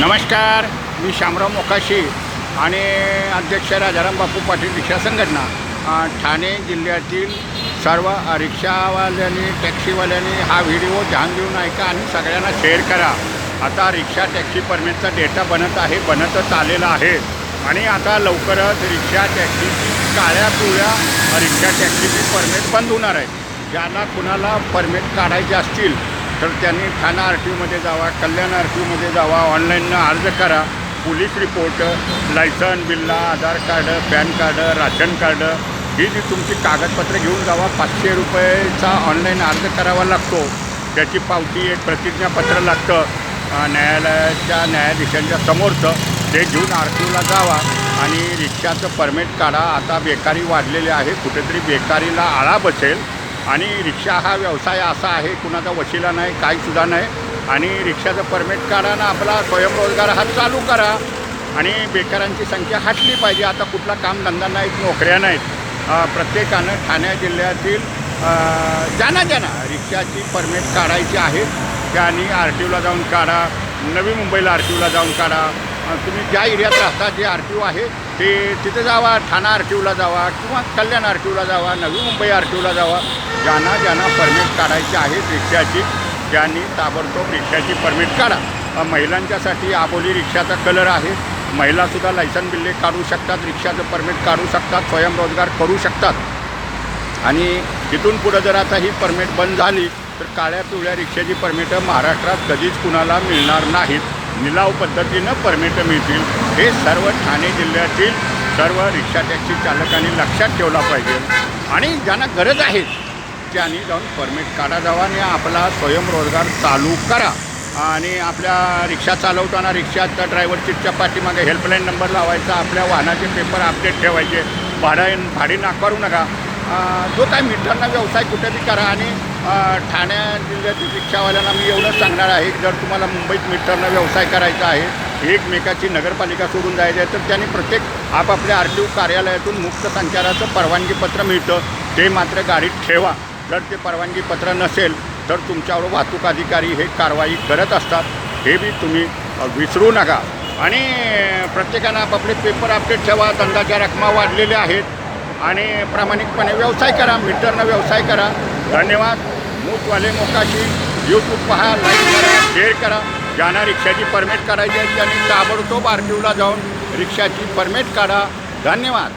नमस्कार मी शामराव मोकाशी आणि अध्यक्ष राजाराम बापू पाटील रिक्षा संघटना. ठाणे जिल्ह्यातील सर्व रिक्षावाल्यांनी टॅक्सीवाल्यांनी हा व्हिडिओ ध्यान देऊन ऐका आणि सगळ्यांना शेअर करा. आता रिक्षा टॅक्सी परमिटचा डेटा बनत आहे बनतच आलेला आहे. आणि आता लवकरच रिक्षा टॅक्सीची काळ्या पिवळ्या रिक्षा टॅक्सीची परमिट बंद होणार आहे. ज्यांना कुणाला परमिट काढायचे असतील तर त्यांनी ठाणा आर टी ओमध्ये जावा कल्याण आर टी ओमध्ये जावा ऑनलाईननं अर्ज करा. पोलीस रिपोर्ट लायसन बिल्ला Aadhaar card PAN card ration card ही जी तुमची कागदपत्र घेऊन जावा पाचशे रुपयेचा ऑनलाईन अर्ज करावा लागतो. त्याची पावती एक प्रतिज्ञापत्र लागतं. न्यायालयाच्या न्यायाधीशांच्या समोरचं ते घेऊन आर टी ओला जावा आणि रिक्षाचं परमिट काढा. आता बेकारी वाढलेली आहे. कुठेतरी बेकारीला आळा बसेल. आणि रिक्षा हा व्यवसाय असा आहे कुणाचा वशिला नाही काहीसुद्धा नाही. आणि रिक्षाचं परमिट काढा ना आपला स्वयंरोजगार हा चालू करा. आणि बेकारांची संख्या हटली पाहिजे. आता कुठला कामधंदा नाहीत नोकऱ्या नाहीत. प्रत्येकानं ठाणे जिल्ह्यातील ज्यांना ज्यांना रिक्षाची परमिट काढायची आहे त्यांनी आर टी ओला जाऊन काढा नवी मुंबईला आर टी ओला जाऊन काढा. तुम्ही ज्या एरियात राहता जे आर टी ओ आहे ते तिथे जावा ठाणा आर टी ओला जावा किंवा कल्याण आर टी ओला जावा नवी मुंबई आर टी ओला जावा. ज्यांना ज्यांना परमिट काढायची आहे रिक्षाची त्यांनी ताबडतोब रिक्षाची परमिट काढा. महिलांच्यासाठी आबोली रिक्षाचा कलर आहे. महिलासुद्धा लायसन बिल्ले काढू शकतात रिक्षाचं परमिट काढू शकतात स्वयंरोजगार करू शकतात. आणि तिथून पुढं जर आता ही परमिट बंद झाली तर काळ्या पिवळ्या रिक्षाची परमिटं महाराष्ट्रात कधीच कुणाला मिळणार नाहीत. निलाव पद्धतीनं परमिटं मिळतील. हे सर्व ठाणे जिल्ह्यातील सर्व रिक्षा टॅक्सी चालकांनी लक्षात ठेवला पाहिजे. आणि ज्यांना गरज आहे त्यांनी जाऊन परमिट काढा जावा आणि आपला स्वयंरोजगार चालू करा. आणि आपल्या रिक्षा चालवताना रिक्षाच्या ड्रायव्हर सीटच्या पाठीमागे हेल्पलाईन नंबर लावायचा. आपल्या वाहनाचे पेपर अपडेट ठेवायचे. भाडा भाडी नाकारू नका. जो काय मित्रांना व्यवसाय कुठे बी करा आणि ठाणे जिल्ह्यातील रिक्षावाल्यांना मी एवढंच सांगणार आहे जर तुम्हाला मुंबईत मीटरनं व्यवसाय करायचा आहे एकमेकाची नगरपालिका सोडून जायचं आहे तर त्यांनी प्रत्येक आपापल्या आर टी ओ कार्यालयातून मुक्त संचाराचं परवानगीपत्र मिळतं. ते मात्र गाडीत ठेवा. जर ते परवानगीपत्र नसेल तर तुमच्यावर वाहतूक अधिकारी हे कारवाई करत असतात. हे बी तुम्ही विसरू नका. आणि प्रत्येकानं आपापले पेपर अपडेट ठेवा. दंडाच्या रकमा वाढलेल्या आहेत. आणि प्रामाणिकपणे व्यवसाय करा मीटरनं व्यवसाय करा. धन्यवाद. मूतवाले मोकाशी. यूट्यूब पहा लाईक करा शेअर करा. ज्यांना रिक्षाची परमिट करायची आहे त्यांनी ताबडतोब आर टीला जाऊन रिक्षाची परमिट काढा. धन्यवाद.